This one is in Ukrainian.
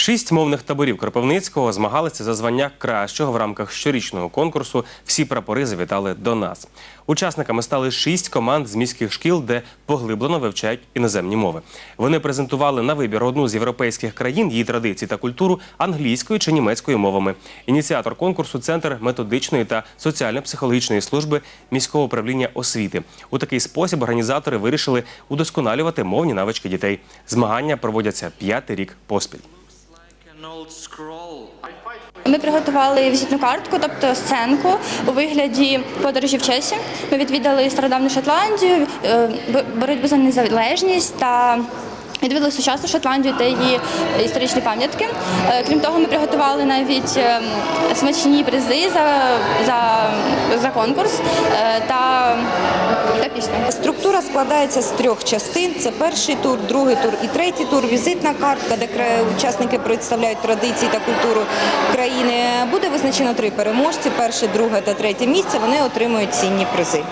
Шість мовних таборів Кропивницького змагалися за звання кращого в рамках щорічного конкурсу. Всі прапори завітали до нас. Учасниками стали шість команд з міських шкіл, де поглиблено вивчають іноземні мови. Вони презентували на вибір одну з європейських країн, її традиції та культуру англійською чи німецькою мовами. Ініціатор конкурсу центр методичної та соціально-психологічної служби міського управління освіти. У такий спосіб організатори вирішили удосконалювати мовні навички дітей. Змагання проводяться п'ятий рік поспіль. Ми приготували візитну картку, тобто сценку у вигляді подорожі в часі. Ми відвідали стародавню Шотландію, е, боротьбу за незалежність та відвідали сучасну Шотландію та її історичні пам'ятки. Е, Крім того, ми приготували навіть е, смачні призи за, за, за конкурс та, та пісню. Складається з трьох частин: це перший тур, другий тур і третій тур. Візитна картка, де учасники представляють традиції та культуру країни. Буде визначено три переможці: перше, друге та третє місце. Вони отримують цінні призи.